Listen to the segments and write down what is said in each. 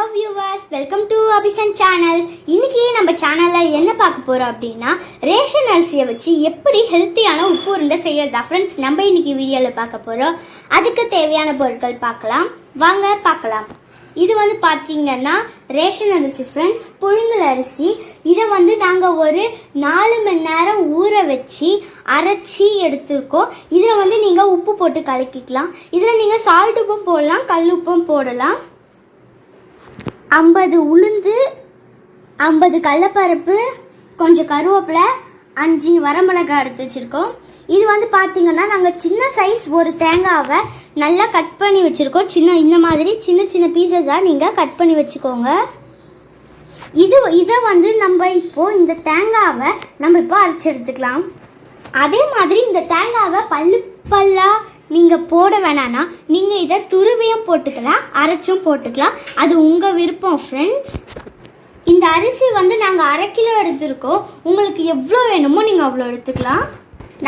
Hello viewers welcome to Abisan channel இன்றைக்கி நம்ம சேனலில் என்ன பார்க்க போகிறோம் அப்படின்னா ரேஷன் அரிசியை வச்சு எப்படி ஹெல்த்தியான உப்பு உருண்டை செய்யறதா ஃப்ரெண்ட்ஸ் நம்ம இன்றைக்கி வீடியோவில் பார்க்க போகிறோம் அதுக்கு தேவையான பொருட்கள் பார்க்கலாம். வாங்க பார்க்கலாம். இது வந்து பார்த்தீங்கன்னா ரேஷன் அரிசி ஃப்ரெண்ட்ஸ் புழுங்கல் அரிசி. இதை வந்து நாங்கள் ஒரு நாலு மணி நேரம் ஊற வச்சு அரைச்சி எடுத்துருக்கோம். இதில் வந்து நீங்கள் உப்பு போட்டு கலக்கிக்கலாம். இதில் நீங்கள் சால்ட் உப்பும் போடலாம் கல் உப்பும் போடலாம். ஐம்பது உளுந்து ஐம்பது கடலப்பருப்பு கொஞ்சம் கருவேப்பிலை அஞ்சு வரமிளகாய் எடுத்து வச்சுருக்கோம். இது வந்து பார்த்தீங்கன்னா நாங்கள் சின்ன சைஸ் ஒரு தேங்காவை நல்லா கட் பண்ணி வச்சுருக்கோம். சின்ன இந்த மாதிரி சின்ன சின்ன பீசஸாக நீங்கள் கட் பண்ணி வச்சுக்கோங்க. இது இதை வந்து நம்ம இப்போது இந்த தேங்காவை நம்ம இப்போ அரைச்சி எடுத்துக்கலாம். அதே மாதிரி இந்த தேங்காவை பல்லு பல்லா நீங்கள் போட வேணான்னா நீங்கள் இதை துருவியும் போட்டுக்கலாம் அரைச்சும் போட்டுக்கலாம். அது உங்கள் விருப்பம் ஃப்ரெண்ட்ஸ் இந்த அரிசி வந்து நாங்கள் அரை கிலோ எடுத்திருக்கோம். உங்களுக்கு எவ்வளோ வேணுமோ நீங்கள் அவ்வளோ எடுத்துக்கலாம்.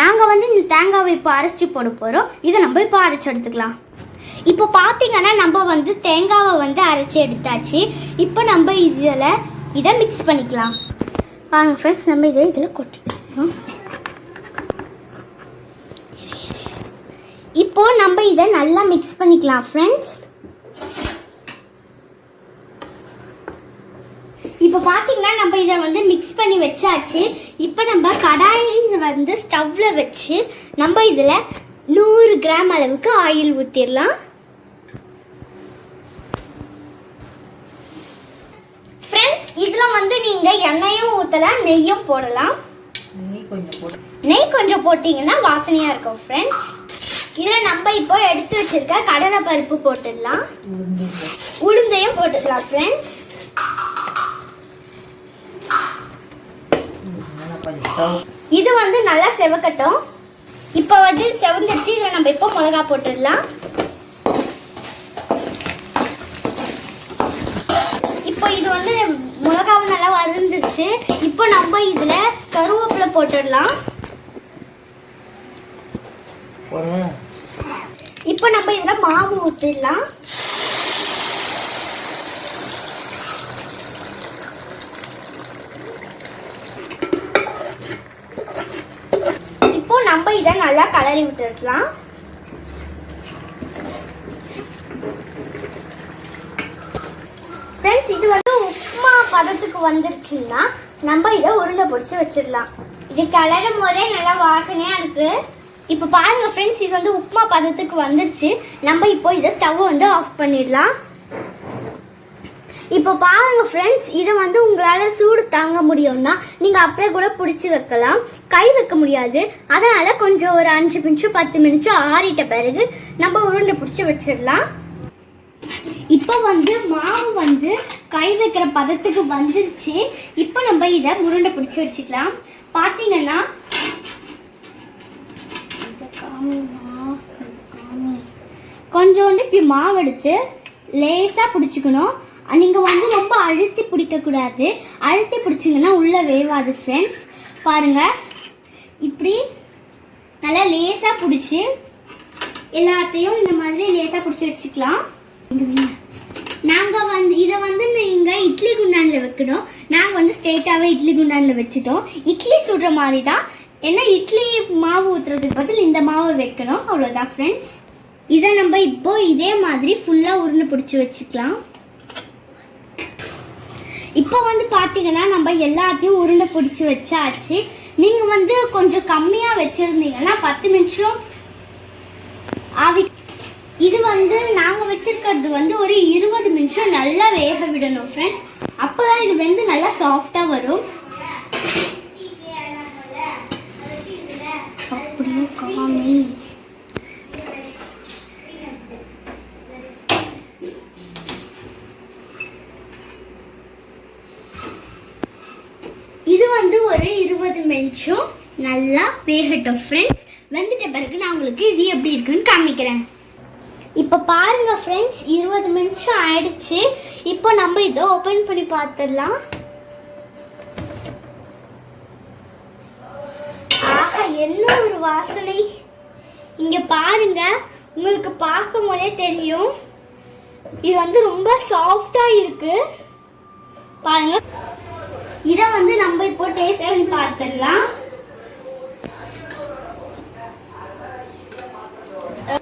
நாங்கள் வந்து இந்த தேங்காவை இப்போ அரைச்சி போட போகிறோம் இதை நம்ம இப்போ அரைச்சி எடுத்துக்கலாம். இப்போ பார்த்தீங்கன்னா நம்ம வந்து தேங்காவை வந்து அரைச்சி எடுத்தாச்சு. இப்போ நம்ம இதில் இதை மிக்ஸ் பண்ணிக்கலாம். பாருங்கள் ஃப்ரெண்ட்ஸ் நம்ம இதை இதில் கொட்டிக்கலாம். இப்போ நம்ம இதை நல்லா மிக்ஸ் பண்ணிக்கலாம் ஃப்ரெண்ட்ஸ் இப்போ பார்த்தீங்கன்னா நம்ம இதை வந்து மிக்ஸ் பண்ணி வச்சாச்சு. இப்போ நம்ம கடாயை வந்து ஸ்டவ்வில் வச்சு நம்ம இதில் நூறு கிராம் அளவுக்கு ஆயில் ஊற்றிடலாம் ஃப்ரெண்ட்ஸ் இதில் வந்து நீங்கள் எண்ணெயும் ஊற்றலாம் நெய்யும் போடலாம். நெய் கொஞ்சம் போட்டு நெய் கொஞ்சம் போட்டிங்கன்னா வாசனையாக இருக்கும் ஃப்ரெண்ட்ஸ் இதில் நம்ம இப்போ எடுத்து வச்சிருக்க கடலை பருப்பு போட்டுடலாம். உளுந்தையும் போட்டுக்கலாம் ஃப்ரெண்ட்ஸ் இது வந்து நல்லா செவக்கட்டும். இப்போ வந்து செவந்துச்சு இதில் நம்ம இப்போ மிளகா போட்டுடலாம். இப்போ இது வந்து மிளகாவும் நல்லா வறுந்துச்சு இப்போ நம்ம இதில் கருவேப்பிலை போட்டுடலாம். போடுறேன். இப்போ நம்ம இதில் மாவு ஊற்றிடலாம் இப்போ நம்ம இதை நல்லா கலரி விட்டுடலாம். ஃப்ரெண்ட்ஸ் இது வந்து உப்புமா பதத்துக்கு வந்துருச்சுன்னா நம்ம இதை உருண்டை பிடிச்சி வச்சிடலாம். இது கலரும் போதே நல்லா வாசனையாக இருக்கு. இப்போ பாருங்க ஃப்ரெண்ட்ஸ் இது வந்து உப்புமா பதத்துக்கு வந்துருச்சு. நம்ம இப்போ இதை ஸ்டவ்வை வந்து ஆஃப் பண்ணிடலாம். இப்போ பாருங்க ஃப்ரெண்ட்ஸ் இதை வந்து உங்களால் சூடு தாங்க முடியும்னா நீங்கள் அப்படியே கூட பிடிச்சி வைக்கலாம். கை வைக்க முடியாது. அதனால் கொஞ்சம் ஒரு அஞ்சு நிமிஷம் பத்து நிமிஷம் ஆறிட்ட பிறகு நம்ம உருண்டை பிடிச்சி வச்சிடலாம். இப்போ வந்து மாவு வந்து கை வைக்கிற பதத்துக்கு வந்துருச்சு. இப்போ நம்ம இதை உருண்டை பிடிச்சி வச்சுக்கலாம். பார்த்தீங்கன்னா இதை காமிமா, இதை காமி. கொஞ்சோண்டு இப்படி மாவு எடுத்து லேசாக பிடிச்சிக்கணும் நீங்கள் வந்து ரொம்ப அழுத்தி பிடிக்கக்கூடாது. அழுத்தி பிடிச்சிங்கன்னா உள்ளே வேவாது ஃப்ரெண்ட்ஸ் பாருங்கள் இப்படி நல்லா லேசாக பிடிச்சி எல்லாத்தையும் இந்த மாதிரி லேசாக பிடிச்சி வச்சுக்கலாம். நாங்கள் வந்து இதை வந்து நீங்கள் இட்லி குண்டானில் வைக்கணும். நாங்கள் வந்து ஸ்ட்ரெயிட்டாகவே இட்லி குண்டானில் வச்சுட்டோம். இட்லி சுடுற மாதிரி தான். ஏன்னா இட்லி மாவு ஊற்றுறதுக்கு பதில் வைக்கணும். அவ்வளோதான் ஃப்ரெண்ட்ஸ் இதை நம்ம இப்போ இதே மாதிரி ஃபுல்லாக உருண்டு பிடிச்சி வச்சுக்கலாம். இப்போ வந்து பார்த்தீங்கன்னா நம்ம எல்லாத்தையும் உருண்டை பிடிச்சி வச்சாச்சு. நீங்கள் வந்து கொஞ்சம் கம்மியாக வச்சுருந்தீங்கன்னா பத்து நிமிஷம் ஆவி இது வந்து நாங்கள் வச்சிருக்கிறது வந்து ஒரு இருபது நிமிஷம் நல்லா வேக விடணும் ஃப்ரெண்ட்ஸ் அப்போ தான் இது வந்து நல்லா சாஃப்டாக வரும் அப்படியே காமி இது வந்து ஒரு இருபது நிமிஷம் நல்லா வேகட்டும் ஃப்ரெண்ட்ஸ் வெந்துட்ட பிறகு நான் உங்களுக்கு இது எப்படி இருக்குன்னு காமிக்கிறேன். இப்போ பாருங்க ஃப்ரெண்ட்ஸ் இருபது நிமிஷம் ஆயிடுச்சு. இப்போ நம்ம இதை ஓப்பன் பண்ணி பார்த்துடலாம் ஆஹா என்ன ஒரு வாசனை. இங்க பாருங்க உங்களுக்கு பார்க்கும் போதே தெரியும். இது வந்து ரொம்ப சாஃப்டா இருக்கு. பாருங்க. இதை வந்து நம்ம இப்போ டேஸ்ட் பண்ணி பார்த்துடலாம்.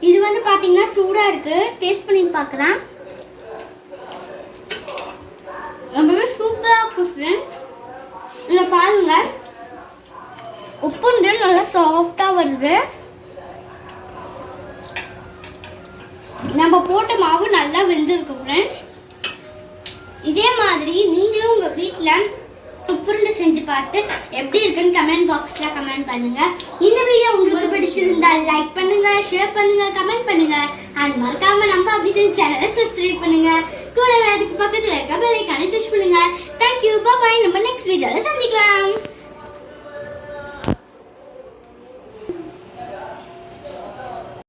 இது வந்து பாத்தீங்கன்னா சூடா இருக்கு. டேஸ்ட் பண்ணி பார்க்கறேன். ரொம்பவே சூப்பரா இருக்கு ஃப்ரெண்ட்ஸ் இதை பாருங்க. உப்புண்டு நல்லா சாஃப்ட் வருது நம்ம போட்ட மாவு நல்லா வெந்திருக்கு ஃப்ரெண்ட்ஸ் இதே மாதிரி நீங்களும் உங்கள் வீட்டில் உப்புருண்டை செஞ்சு பார்த்து எப்படி இருக்குன்னு கமெண்ட் பாக்ஸில் கமெண்ட் பண்ணுங்கள் இந்த வீடியோ உங்களுக்கு பிடிச்சிருந்தா லைக் பண்ணுங்கள் ஷேர் பண்ணுங்கள் கமெண்ட் பண்ணுங்கள் அண்ட் மறக்காமல் நம்ம அபிசன் சேனலை சப்ஸ்கிரைப் பண்ணுங்கள் கூடவே அதுக்கு பக்கத்தில் இருக்க பெல் ஐக்கானை டச் பண்ணுங்கள் தேங்க்யூ பாய் நம்ம நெக்ஸ்ட் வீடியோவில் சந்திக்கலாம்.